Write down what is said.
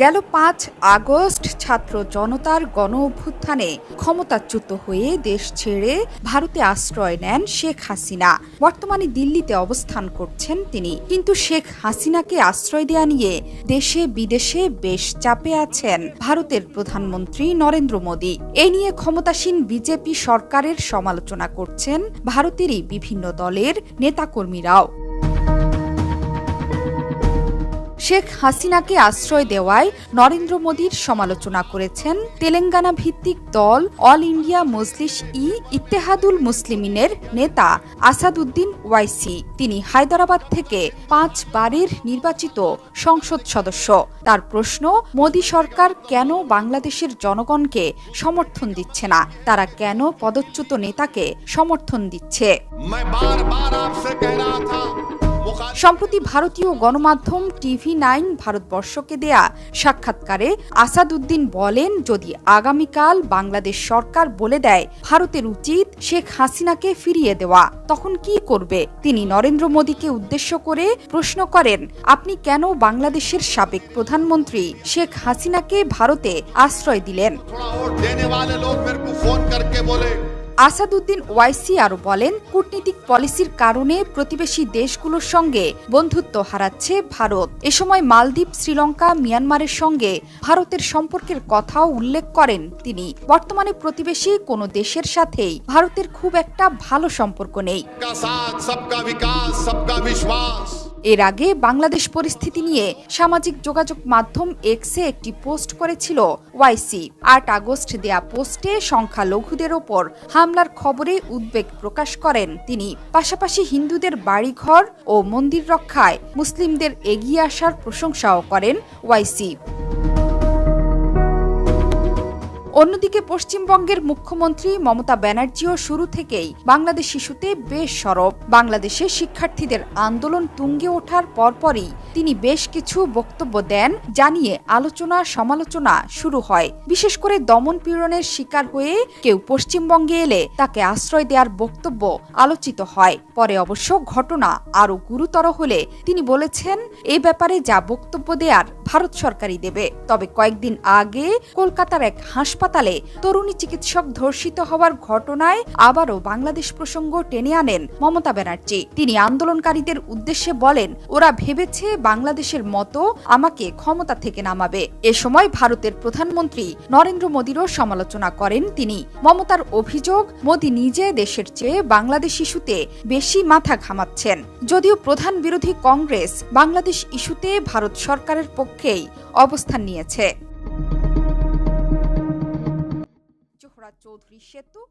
গেল পাঁচ আগস্ট। ছাত্র জনতার গণ অভ্যুত্থানে ক্ষমতাচ্যুত হয়ে দেশ ছেড়ে ভারতে আশ্রয় নেন শেখ হাসিনা। বর্তমানে দিল্লিতে অবস্থান করছেন তিনি। কিন্তু শেখ হাসিনাকে আশ্রয় দেয়া নিয়ে দেশে বিদেশে বেশ চাপে আছেন ভারতের প্রধানমন্ত্রী নরেন্দ্র মোদী। এ নিয়ে ক্ষমতাসীন বিজেপি সরকারের সমালোচনা করছেন ভারতেরই বিভিন্ন দলের নেতাকর্মীরাও। শেখ হাসিনাকে আশ্রয় দেওয়ায় নরেন্দ্র মোদীর সমালোচনা করেছেন তেলেঙ্গানা ভিত্তিক দল অল ইন্ডিয়া মজলিস ই ইত্তেহাদুল মুসলিমিনের নেতা আসাদুদ্দিন ওয়াইসি। তিনি হায়দরাবাদ থেকে পাঁচবারের নির্বাচিত সংসদ সদস্য। তার প্রশ্ন, মোদী সরকার কেন বাংলাদেশের জনগণকে সমর্থন দিচ্ছে না? তারা কেন পদচ্যুত নেতাকে সমর্থন দিচ্ছে? সম্প্রতি ভারতীয় গণমাধ্যম টিভি নাইন ভারতবর্ষকে দেয়া সাক্ষাৎকারে আসাদুদ্দিন বলেন, যদি আগামীকাল বাংলাদেশ সরকার বলে দেয় ভারতের উচিত শেখ হাসিনাকে ফিরিয়ে দেওয়া, তখন কি করবে? তিনি নরেন্দ্র মোদীকে উদ্দেশ্য করে প্রশ্ন করেন, আপনি কেন বাংলাদেশের সাবেক প্রধানমন্ত্রী শেখ হাসিনাকে ভারতে আশ্রয় দিলেন? আসাদুদ্দিন ওয়াইসি আরও বলেন, কূটনীতিক পলিসির কারণে প্রতিবেশী দেশগুলোর সঙ্গে বন্ধুত্ব হারাচ্ছে ভারত। এ সময় মালদ্বীপ, শ্রীলঙ্কা, মিয়ানমারের সঙ্গে ভারতের সম্পর্কের কথাও উল্লেখ করেন তিনি। বর্তমানে প্রতিবেশী কোনো দেশের সাথেই ভারতের খুব একটা ভালো সম্পর্ক নেই। সবকা বিকাশ সবকা বিশ্বাস এর আগে বাংলাদেশ পরিস্থিতি নিয়ে সামাজিক যোগাযোগ মাধ্যম এক্সে একটি পোস্ট করেছিল ওয়াইসি। আট আগস্ট দেয়া পোস্টে সংখ্যালঘুদের ওপর হামলার খবরে উদ্বেগ প্রকাশ করেন তিনি। পাশাপাশি হিন্দুদের বাড়িঘর ও মন্দির রক্ষায় মুসলিমদের এগিয়ে আসার প্রশংসাও করেন ওয়াইসি। অন্যদিকে পশ্চিমবঙ্গের মুখ্যমন্ত্রী মমতা ব্যানার্জিও শুরু থেকেই বাংলাদেশ শিশুতে বেশ সরব। বাংলাদেশে শিক্ষার্থীদের আন্দোলন তুঙ্গে ওঠার পরপরই তিনি বেশ কিছু বক্তব্য দেন, জানিয়ে আলোচনা সমালোচনা শুরু হয়। বিশেষ করে দমন পীড়নের শিকার হয়ে কেউ পশ্চিমবঙ্গে এলে তাকে আশ্রয় দেওয়ার বক্তব্য আলোচিত হয়। পরে অবশ্য ঘটনা আরও গুরুতর হলে তিনি বলেছেন, এ ব্যাপারে যা বক্তব্য দেয়ার ভারত সরকারই দেবে। তবে কয়েকদিন আগে কলকাতার এক হাসপাতালে তরুণী চিকিৎসক ধর্ষিত হওয়ার ঘটনায় আবারও বাংলাদেশ প্রসঙ্গ টেনে আনেন মমতা ব্যানার্জি। তিনি আন্দোলনকারীদের উদ্দেশ্যে বলেন, ওরা ভেবেছে বাংলাদেশের মতো আমাকে ক্ষমতা থেকে নামাবে। এ সময় ভারতের প্রধানমন্ত্রী নরেন্দ্র মোদীরও সমালোচনা করেন তিনি। মমতার অভিযোগ, মোদী নিজে দেশের চেয়ে বাংলাদেশ ইস্যুতে বেশি মাথা ঘামাচ্ছেন। যদিও প্রধান বিরোধী কংগ্রেস বাংলাদেশ ইস্যুতে ভারত সরকারের পক্ষেই অবস্থান নিয়েছে। চৌধুরী সেতু